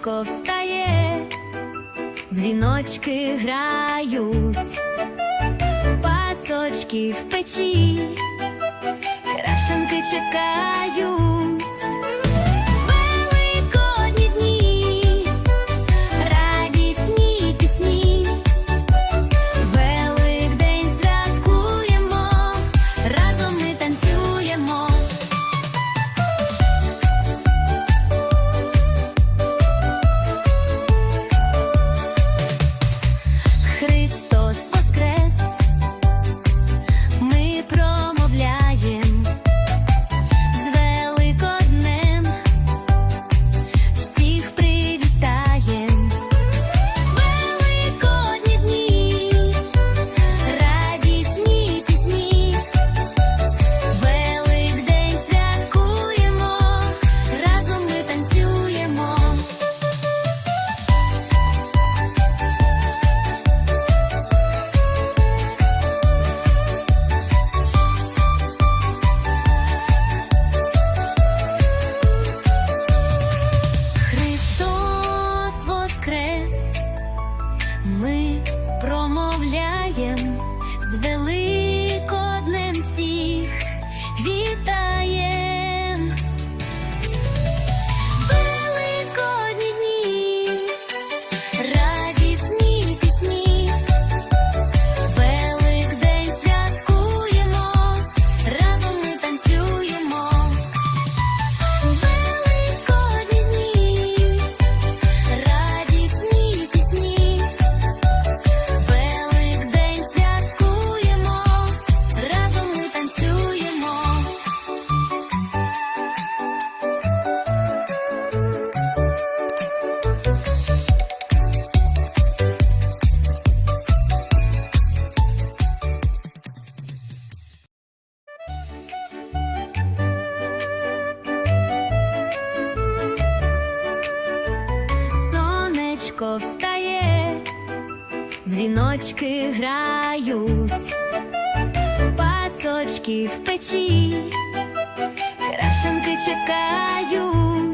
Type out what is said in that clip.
сонечко встає, дзвіночки грають, пасочки в печі, крашенки чекають. Віночки грають, пасочки в печі, крашенки чекають.